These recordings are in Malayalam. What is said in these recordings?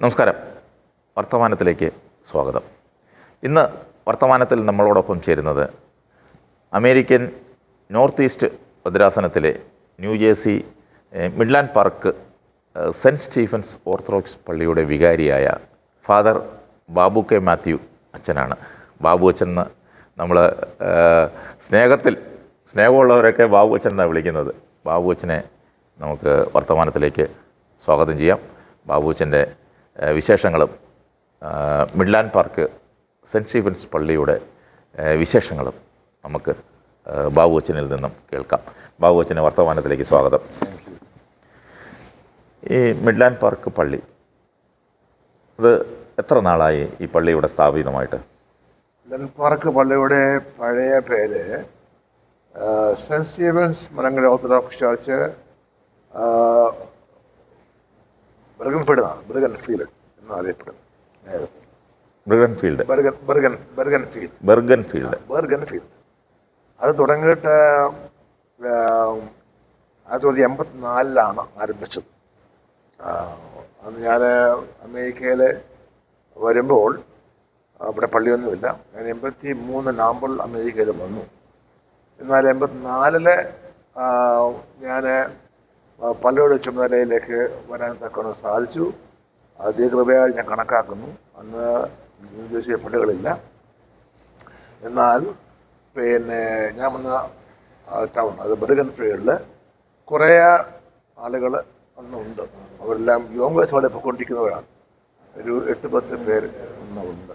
നമസ്കാരം. വർത്തമാനത്തിലേക്ക് സ്വാഗതം. ഇന്ന് വർത്തമാനത്തിൽ നമ്മളോടൊപ്പം ചേരുന്നത് American north east ഭദ്രാസനത്തിലെ New Jersey Midland Park Saint Stephen's Orthodox പള്ളിയുടെ വികാരിയായ ഫാദർ ബാബു കെ മാത്യു അച്ഛനാണ്. ബാബു അച്ഛൻ എന്ന് നമ്മൾ സ്നേഹത്തിൽ സ്നേഹമുള്ളവരൊക്കെ ബാബു അച്ഛൻ എന്നാണ് വിളിക്കുന്നത്. ബാബു അച്ഛനെ നമുക്ക് വർത്തമാനത്തിലേക്ക് സ്വാഗതം ചെയ്യാം. ബാബു അച്ഛന്റെ വിശേഷങ്ങളും. മിഡ്ലാൻഡ് പാർക്ക് സെന്റ് സ്റ്റീഫൻസ് പള്ളിയുടെ വിശേഷങ്ങളും നമുക്ക് ബാബു അച്ഛനിൽ നിന്നും കേൾക്കാം. ബാബു അച്ഛനെ വർത്തമാനത്തിലേക്ക് സ്വാഗതം. ഈ മിഡ്ലാൻഡ് പാർക്ക് പള്ളി അത് എത്ര നാളായി ഈ പള്ളിയുടെ സ്ഥാപിതമായിട്ട്? മിഡ്ലാൻഡ് പാർക്ക് പള്ളിയുടെ പഴയ പേര് Saint Stevens Malankara Orthodox church Bergenfield Bergen Bergenfield എന്ന് അറിയപ്പെടുന്നത് നേരത്തെ field Bergen Bergen Bergenfield Bergenfield Bergenfield അത് തുടങ്ങിയിട്ട് ആയിരത്തി തൊള്ളായിരത്തി എൺപത്തിനാലിലാണ് ആരംഭിച്ചത്. അന്ന് ഞാൻ അമേരിക്കയിൽ വരുമ്പോൾ അവിടെ പള്ളിയൊന്നുമില്ല. ഞാൻ എൺപത്തി മൂന്ന് നവംബറിൽ അമേരിക്കയിൽ വന്നു. എന്നാൽ എൺപത്തിനാലിൽ ഞാൻ പള്ളിയുടെ ചുമതലയിലേക്ക് വരാൻ തക്കവണ്ണം സാധിച്ചു. അതേ കൃപയായി ഞാൻ കണക്കാക്കുന്നു. അന്ന് ദേശീയ പള്ളികളില്ല. എന്നാൽ പിന്നെ ഞാൻ വന്ന ടൗൺ അത് ബദഗൻ ഫീൽഡിൽ കുറേ ആളുകൾ അന്നുണ്ട്. അവരെല്ലാം യോങ്കേഴ്സ് അവിടെ പോയിക്കൊണ്ടിരിക്കുന്നവരാണ്. ഒരു എട്ട് പത്ത് പേര് ഉണ്ട്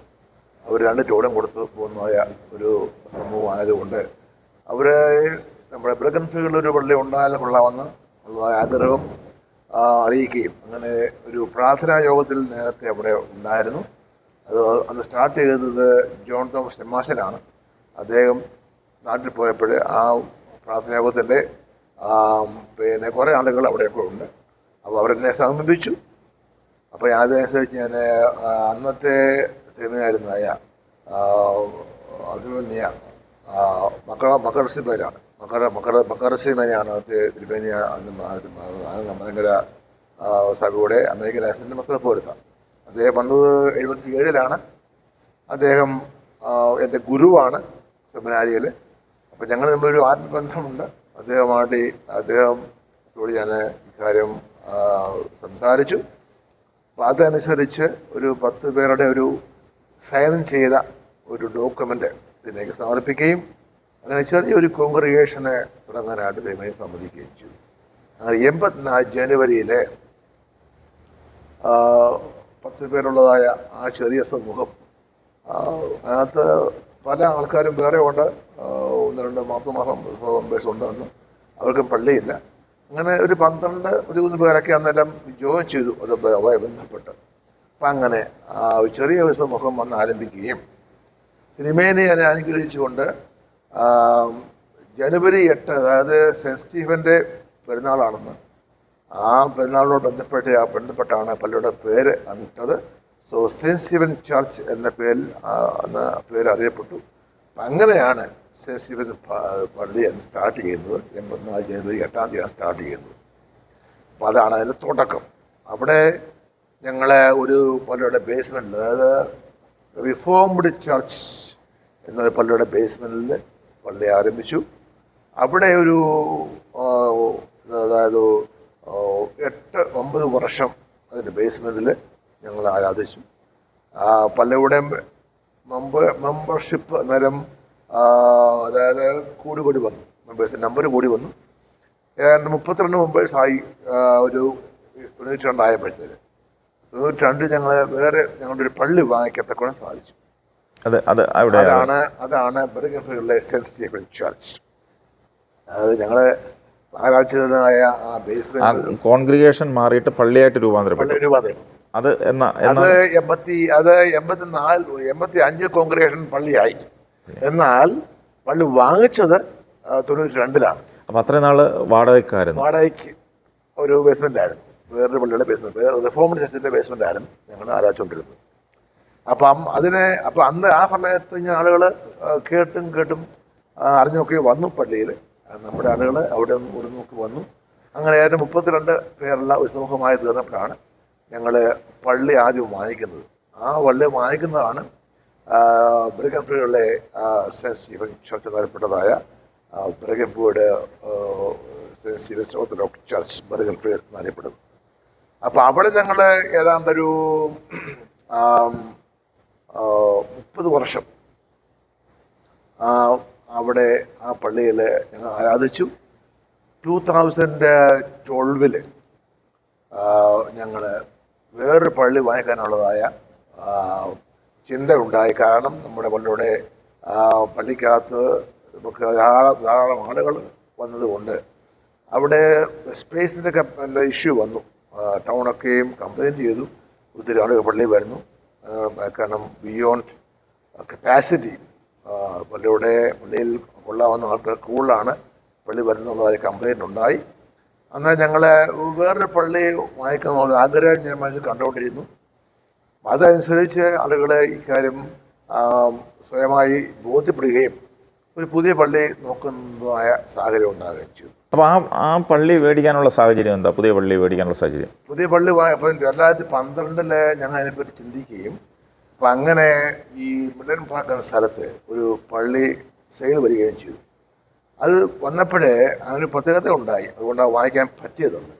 അവർ രണ്ട് ചോടം കൊടുത്ത് പോകുന്നതായ ഒരു സമൂഹമായതുകൊണ്ട് അവർ നമ്മുടെ ബ്രഗൻ ഫീൽഡിൽ ഒരു പള്ളി ഉണ്ടായാലും കൊള്ളാമെന്ന് ഉള്ള ആഗ്രഹം ആ, അറിയിക്കുകയും അങ്ങനെ ഒരു പ്രാർത്ഥനാ യോഗത്തിൽ നേരത്തെ അവിടെ ഉണ്ടായിരുന്നു. അത് അന്ന് സ്റ്റാർട്ട് ചെയ്തത് ജോൺ തോമസ് ടെമാശനാണ് അദ്ദേഹം നാട്ടിൽ പോയപ്പോൾ ആ പ്രാർത്ഥനാ യോഗത്തിന്റെ പിന്നെ കുറേ ആളുകൾ അവിടെയൊക്കെ ഉണ്ട്. അപ്പോൾ അവരെന്നെ സമീപിച്ചു. അപ്പോൾ അതനുസരിച്ച് ഞാൻ അന്നത്തെ തിരുമയായിരുന്നായ അഭിമന്യ മക്കളുടെ മക്കളുടെ മക്കറ മക്കറ മക്കർസിമേനയാണ് അന്നത്തെ തിരുമേനിയ ഭയങ്കര സഭയുടെ അമേരിക്കൻ ആക്സിഡന്റ് മക്കളെ പോരുത്ത അദ്ദേഹം വന്നത് എഴുപത്തി ഏഴിലാണ് അദ്ദേഹം എന്റെ ഗുരുവാണ് സെമിനാരിയിൽ അപ്പോൾ ഞങ്ങൾ തമ്മിലൊരു ആത്മബന്ധമുണ്ട്. അദ്ദേഹമായിട്ട് അദ്ദേഹത്തോട് ഞാൻ ഇക്കാര്യം സംസാരിച്ചു. അപ്പോൾ അതനുസരിച്ച് ഒരു പത്ത് പേരുടെ ഒരു സൈൻ ചെയ്ത ഒരു ഡോക്യുമെന്റ് ഇതിലേക്ക് സമർപ്പിക്കുകയും അങ്ങനെ ചെറിയൊരു കോൺഗ്രിഗേഷനെ തുടങ്ങാനായിട്ട് ദൈവം സമ്മതിക്കുകയും ചെയ്തു. അങ്ങനെ എൺപത്തിനാല് ജനുവരിയിലെ പത്ത് പേരുള്ളതായ ആ ചെറിയ സമൂഹം അതിനകത്ത് പല ആൾക്കാരും വേറെ ഉണ്ട്. ഒന്ന് രണ്ട് മാസം മാസം മെമ്പേഴ്സ് ഉണ്ടെന്നും അന്ന് അവർക്ക് പള്ളിയില്ല. അങ്ങനെ ഒരു പന്ത്രണ്ട് ഒരു മൂന്ന് പേരൊക്കെ അന്നേരം ജോയിൻ ചെയ്തു. അത് അവയെ ബന്ധപ്പെട്ട്. അപ്പം അങ്ങനെ ആ, ചെറിയ ഒരു സമൂഹം വന്ന് ആരംഭിക്കുകയും. അതിനെ അനുഗ്രഹിച്ചുകൊണ്ട് ജനുവരി എട്ട് അതായത് സെന്റ് സ്റ്റീഫന്റെ പെരുന്നാളാണെന്ന്. ആ പെരുന്നാളിനോട് ബന്ധപ്പെട്ട് ആ ബന്ധപ്പെട്ടാണ് പള്ളിയുടെ പേര് അന്നിട്ടത് സോ സെന്റ് സ്റ്റീവൻ ചർച്ച് എന്ന പേരിൽ എന്ന പേര് അറിയപ്പെട്ടു. അപ്പം അങ്ങനെയാണ് സെന്റ് സ്റ്റീവൻ പള്ളി സ്റ്റാർട്ട് ചെയ്യുന്നത് എൺപത്തിനാല് ജനുവരി എട്ടാം തീയതി സ്റ്റാർട്ട് ചെയ്യുന്നത്. അപ്പോൾ അതാണ് അതിന്റെ തുടക്കം. അവിടെ ഞങ്ങളെ ഒരു പള്ളിയുടെ ബേസ്മെന്റിൽ അതായത് റിഫോംഡ് ചർച്ച് എന്നൊരു പള്ളിയുടെ ബേസ്മെന്റിൽ പള്ളി ആരംഭിച്ചു. അവിടെ ഒരു അതായത് എട്ട് ഒമ്പത് വർഷം അതിന്റെ ബേസ്മെന്റിൽ ഞങ്ങൾ ആരാധിച്ചു. പള്ളിയുടെ മെമ്പർ മെമ്പർഷിപ്പ് നേരം അതായത് കൂടി കൂടി വന്നു. മെമ്പേഴ്സ് നമ്പർ കൂടി വന്നു. ഏതാണ്ട് മുപ്പത്തിരണ്ട് മെമ്പേഴ്സായി ഒരു തൊണ്ണൂറ്റി രണ്ടായപ്പോഴത്തേക്ക് തൊണ്ണൂറ്റി രണ്ട് ഞങ്ങൾ വേറെ ഞങ്ങളുടെ ഒരു പള്ളി വാങ്ങിക്കത്തക്കൂടെ സാധിച്ചു. അത് അത് അവിടെ അതാണ് അതാണ് ബർഗൻഫീൽഡിലെ സെന്റ് സ്റ്റീഫൻ ചർച്ച് അത് ഞങ്ങൾ ആരാച്ചതായ ആ ബേസ്മെന്റ് കോൺഗ്രിഗേഷൻ മാറിയിട്ട് പള്ളിയായിട്ട് രൂപാന്തരപ്പെട്ടു. രൂപാന്തരം അത് എന്ന അത് എൺപത്തി അത് എൺപത്തി നാല് എൺപത്തി അഞ്ച് കോൺഗ്രിഗേഷൻ പള്ളിയായി എന്നാൽ പള്ളി വാങ്ങിച്ചത് തൊണ്ണൂറ്റി രണ്ടിലാണ് അപ്പം അത്രയും നാൾ വാടകക്കാരും വാടകയ്ക്ക് ഒരു ബേസ്മെന്റ് ആയിരുന്നു. വേറൊരു പള്ളിയുടെ ബേസ്മെന്റ് റിഫോംഡ് ചർച്ചിന്റെ ബേസ്മെന്റ് ആയിരുന്നു ഞങ്ങൾ ആരാധിച്ചുകൊണ്ടിരുന്നത്. അപ്പം അതിനെ അപ്പം അന്ന് ആ സമയത്ത് ഇങ്ങനെ ആളുകൾ കേട്ടും കേട്ടും അറിഞ്ഞൊക്കെ വന്നു പള്ളിയിൽ നമ്മുടെ ആളുകൾ അവിടെ നിന്ന് ഇവിടെ നോക്കി വന്നു. അങ്ങനെ ഏതാണ്ട് മുപ്പത്തിരണ്ട് പേരുള്ള ഒരു സമൂഹമായി തീർന്നപ്പോഴാണ് ഞങ്ങൾ പള്ളി ആദ്യം വാങ്ങിക്കുന്നത്. ആ പള്ളി വാങ്ങിക്കുന്നതാണ് ബ്രിഗംഫീൽഡിലെ saint Stephen church എന്നറിയപ്പെട്ടതായ Bergenfield saint Stephens orthodox church Bergenfield എന്നറിയപ്പെടുന്നു അപ്പോൾ അവിടെ ഞങ്ങൾ ഏതാണ്ടൊരു മുപ്പത് വർഷം. ആ, അവിടെ ആ പള്ളിയിൽ ഞങ്ങൾ ആരാധിച്ചു. ടൂ തൗസൻഡ് ട്വൽവിൽ ഞങ്ങൾ വേറൊരു പള്ളി വാങ്ങിക്കാനുള്ളതായ ആ, ചിന്ത ഉണ്ടായി കാരണം നമ്മുടെ പള്ളിയുടെ പള്ളിക്കകത്ത് നമുക്ക് ധാരാളം ധാരാളം ആളുകൾ വന്നതുകൊണ്ട് അവിടെ സ്പേസിന്റെ ഇഷ്യൂ വന്നു. ടൗണൊക്കെയും കംപ്ലയിന്റ് ചെയ്തു. ഒത്തിരി ആളുകൾ പള്ളി വരുന്നു. കാരണം ബിയോണ്ട് കപ്പാസിറ്റി പള്ളിയുടെ പള്ളിയിൽ കൊള്ളാവുന്ന ആൾക്കാർ കൂടുതലാണ്. പള്ളി വരുന്നതായ കംപ്ലയിന്റ് ഉണ്ടായി. എന്നാൽ ഞങ്ങൾ വേറൊരു പള്ളി വാങ്ങിക്കുന്ന ആഗ്രഹം ഞാൻ മനസ്സിൽ കണ്ടുകൊണ്ടിരുന്നു. അതനുസരിച്ച് ആളുകളെ ഇക്കാര്യം സ്വയമായി ബോധ്യപ്പെടുകയും ഒരു പുതിയ പള്ളി നോക്കുന്നതായ സാഹചര്യം ഉണ്ടാകുകയും ചെയ്തു. അപ്പോൾ ആ ആ പള്ളി മേടിക്കാനുള്ള സാഹചര്യം എന്താ? പുതിയ പള്ളി മേടിക്കാനുള്ള സാഹചര്യം? പുതിയ പള്ളി രണ്ടായിരത്തി പന്ത്രണ്ടിൽ ഞങ്ങൾ അതിനെപ്പറ്റി ചിന്തിക്കുകയും അപ്പം അങ്ങനെ ഈ മിഡൻ പാർക്ക് എന്ന സ്ഥലത്ത് ഒരു പള്ളി സെയിൽ വരികയും ചെയ്തു. അത് വന്നപ്പോഴേ അതിന് പ്രത്യേകത ഉണ്ടായി. അതുകൊണ്ട് വായിക്കാൻ പറ്റിയതുണ്ട്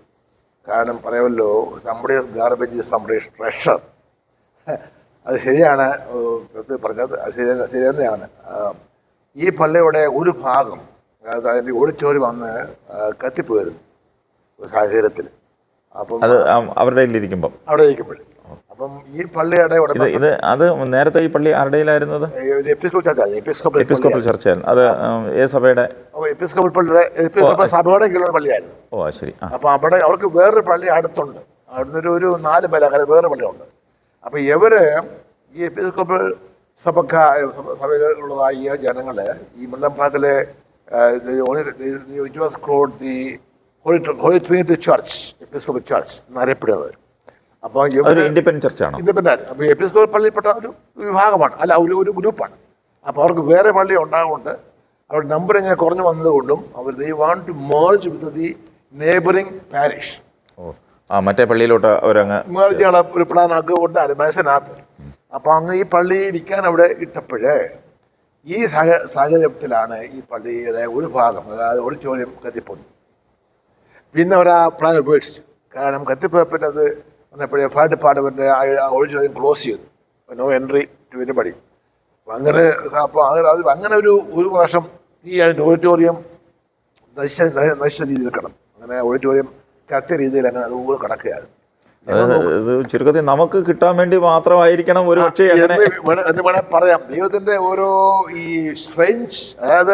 കാരണം പറയുമല്ലോ നമ്മുടെ ഗാർബേജ് നമ്മുടെ ട്രഷർ അത് ശരിയാണ് പറഞ്ഞത് ശരി ശരി തന്നെയാണ് ഈ പള്ളിയുടെ ഒരു ഭാഗം അതായത് അതിന്റെ ഓഡിറ്റോറിയം വന്ന് കത്തിപ്പോയിരുന്നു ഒരു സാഹചര്യത്തിൽ. അപ്പം അത് അവരുടെ കയ്യിലിരിക്കുമ്പം. അവിടെ ഇരിക്കുമ്പോൾ. അപ്പം ഈ പള്ളിയുടെ ഇത് ഇത് അത് നേരത്തെ ഈ പള്ളി ആരുടെയിലായിരുന്നത് എപ്പിസ്കോപ്പൽ ചർച്ചയായിരുന്നു അത് ഏ സഭയുടെ എപ്പിസ്കോപ്പൽ പള്ളിയുടെ സഭയുടെ കീഴിലുള്ള പള്ളിയായിരുന്നു. ഓ ശരി. അപ്പം അവിടെ അവർക്ക് വേറൊരു പള്ളി അടുത്തുണ്ട്. അവിടുന്ന് ഒരു ഒരു നാല് പല അങ്ങനെ വേറെ പള്ളിയുണ്ട്. അപ്പോൾ ഇവർ ഈ എപ്പിസ്കോപ്പൽ സഭക്ക സഭയിലുള്ളതായ ജനങ്ങളെ ഈ ജനങ്ങൾ ഈ മുല്ലമ്പാക്കിലെ it called the Holy, Holy Trinity Church, Episcopal Church എന്നറിയപ്പെടുന്നത് അപ്പോൾ ഇൻഡിപെൻഡന്റ് ചർച്ചാണോ ഇൻഡിപെൻഡന്റ് അപ്പോൾ എപ്പിസ്കോപ്പൽ പള്ളിയിൽപ്പെട്ട ഒരു വിഭാഗമാണ്. അല്ല ഒരു ഒരു ഗ്രൂപ്പാണ്. അപ്പോൾ അവർക്ക് വേറെ പള്ളി ഉണ്ടാകൊണ്ട് അവരുടെ നമ്പർ ഇങ്ങനെ കുറഞ്ഞു വന്നതുകൊണ്ടും അവർ they want to merge with the neighbouring parish ആ മറ്റേ പള്ളിയിലോട്ട് അവരങ്ങ് മേർജ് ഒരു പ്ലാൻ ആക്കുകൊണ്ട് മനസ്സിനകത്ത് അപ്പോൾ അങ്ങ് ഈ പള്ളി വിൽക്കാൻ അവിടെ ഇട്ടപ്പോഴേ ഈ സാഹ- സാഹചര്യത്തിലാണ് ഈ പള്ളിയുടെ ഒരു ഭാഗം അതായത് ഓഡിറ്റോറിയം കത്തിപ്പോന്നു പിന്നെ അവർ ആ പ്ലാൻ ഉപേക്ഷിച്ചു. കാരണം കത്തിപ്പോയപ്പറ്റത് വന്നപ്പോഴേ ഫയർ ഡിപ്പാർട്ട്മെന്റ് ഓഡിറ്റോറിയം ക്ലോസ് ചെയ്തു. നോ എൻട്രി ടു എനിബഡി അപ്പം അങ്ങനെ അപ്പോൾ അങ്ങനെ അത് അങ്ങനെ ഒരു ഒരു വർഷം ഈ ഓഡിറ്റോറിയം നശിച്ച നശിച്ച രീതിയിൽ കിടന്നു. അങ്ങനെ ഓഡിറ്റോറിയം കറക്റ്റ് രീതിയിൽ അങ്ങനെ അതുപോലെ കിടക്കുകയാണ് അത് ഇത് ചുരുക്കത്തിൽ നമുക്ക് കിട്ടാൻ വേണ്ടി മാത്രമായിരിക്കണം ഒരു പക്ഷേ അങ്ങനെ. എന്ന് വേണേൽ പറയാം. ദൈവത്തിന്റെ ഓരോ ഈ സ്ട്രെഞ്ച് അതായത്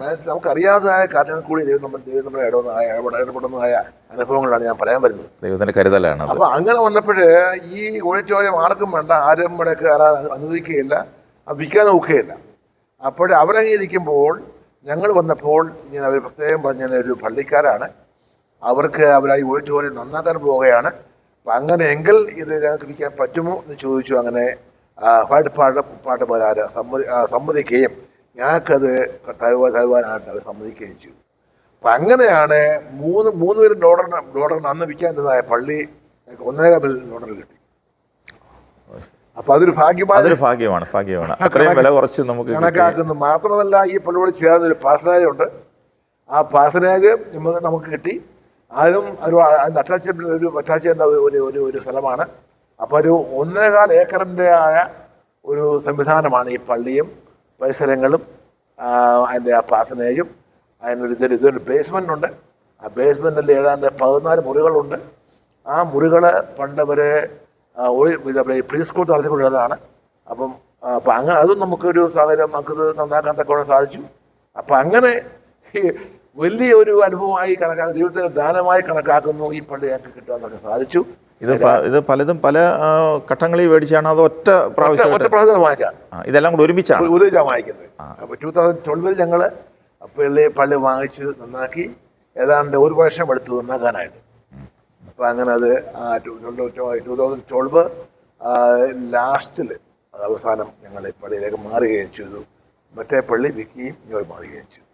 മനസ്സിൽ നമുക്കറിയാത്തതായ കാര്യങ്ങൾ കൂടി ദൈവം നമ്മൾ ദൈവം നമ്മുടെ ഇടപെടുന്നതായ ഇടപെട- ഇടപെടുന്നതായ അനുഭവങ്ങളാണ് ഞാൻ പറയാൻ വരുന്നത് ദൈവത്തിന്റെ കരുതലാണ് അപ്പൊ അങ്ങനെ വന്നപ്പോഴ് ഈ ഓഡിറ്റോറിയം ആർക്കും വേണ്ട ആരും ഇവിടെ കയറാൻ അനു- അനുവദിക്കുകയില്ല. അത് വിൽക്കാൻ നോക്കുകയില്ല. അപ്പോൾ അവരങ്ങനെ ഇരിക്കുമ്പോൾ ഞങ്ങൾ വന്നപ്പോൾ ഞാൻ അവർ പ്രത്യേകം പറഞ്ഞ ഒരു പള്ളിക്കാരാണ്. അവർക്ക് അവരായി ഓഡിറ്റോറിയം നന്നാക്കാൻ പോവുകയാണ്. അപ്പം അങ്ങനെ എങ്കിൽ ഇത് ഞങ്ങൾക്ക് വിൽക്കാൻ പറ്റുമോ എന്ന് ചോദിച്ചു അങ്ങനെ പാട്ട് പാട്ട് പാട്ട് പോരാറ് സമ്മതി സമ്മതിക്കുകയും ഞങ്ങൾക്കത് തരുവാൻ തരുവാനായിട്ട് അവർ സമ്മതിക്കുകയും ചെയ്തു. അപ്പം അങ്ങനെയാണ് മൂന്ന് മൂന്ന് പേരും ഡോളറിന് ഡോളറിന് അന്ന് വിൽക്കാന്റെതായ പള്ളി ഞങ്ങൾക്ക് ഒന്നേകാൽ മില്യൺ ഡോളർ കിട്ടി. അപ്പൊ അതൊരു ഭാഗ്യമാണ് അതൊരു ഭാഗ്യമാണ് ഭാഗ്യമാണ്. അത്രയും വില കുറച്ച് നമുക്ക്. കണക്കാക്കുന്നു മാത്രമല്ല ഈ പള്ളിയോട് ചേർന്നൊരു പാസനേജ് ഉണ്ട് ആ പാസനേജ് നമുക്ക് നമുക്ക് കിട്ടി. അതും ഒരു അറ്റാച്ച് ഒരു അറ്റാച്ച് ചെയ്യേണ്ട ഒരു ഒരു ഒരു സ്ഥലമാണ്. അപ്പോൾ ഒരു ഒന്നേകാൽ ഏക്കറിന്റെ ആയ ഒരു സംവിധാനമാണ് ഈ പള്ളിയും പരിസരങ്ങളും അതിന്റെ ആ പാസനേജും അതിനൊരു ഇതൊരു ഇതൊരു ബേസ്മെന്റ് ഉണ്ട്. ആ ബേസ്മെന്റിൽ ഏതാണ്ട് പതിനാല് മുറികളുണ്ട്. ആ മുറികൾ പണ്ടവരെ പ്രീ സ്കൂൾ നടത്തിക്കൊണ്ടിരുന്നതാണ് അപ്പം അപ്പം അങ്ങനെ അതും നമുക്കൊരു സാഹചര്യം നമുക്കിത് നന്നാക്കാൻ തക്കോണം സാധിച്ചു. അപ്പം അങ്ങനെ വലിയ ഒരു അനുഭവമായി കണക്കാക്കുന്നു ദൈവത്തിന് ദാനമായി കണക്കാക്കുന്നു ഈ പള്ളി ഞങ്ങൾക്ക് കിട്ടാൻ നമുക്ക് സാധിച്ചു ഇത് ഇത് പലതും പല ഘട്ടങ്ങളിൽ മേടിച്ചാണ് അത് ഒറ്റ പ്രാവശ്യം ഒറ്റ പ്രാവശ്യം വാങ്ങിച്ചാണ് ഇതെല്ലാം കൂടെ ഒരുമിച്ചാണ്? ഒരു ഒരു വാങ്ങിക്കുന്നത്. അപ്പോൾ ടൂ തൗസൻഡ് ട്വൽവിൽ ഞങ്ങൾ പള്ളി പള്ളി വാങ്ങിച്ച് നന്നാക്കി ഏതാണ്ട് ഒരു വർഷം എടുത്തു നന്നാക്കാനായിട്ട്. അപ്പോൾ അങ്ങനെ അത് ടൂ തൗസൻഡ് ട്വൽവ് ലാസ്റ്റിൽ അത് അവസാനം ഞങ്ങൾ പള്ളിയിലേക്ക് മാറുകയും ചെയ്തു. മറ്റേ പള്ളി വിൽക്കുകയും ഞങ്ങൾ മാറുകയും ചെയ്തു.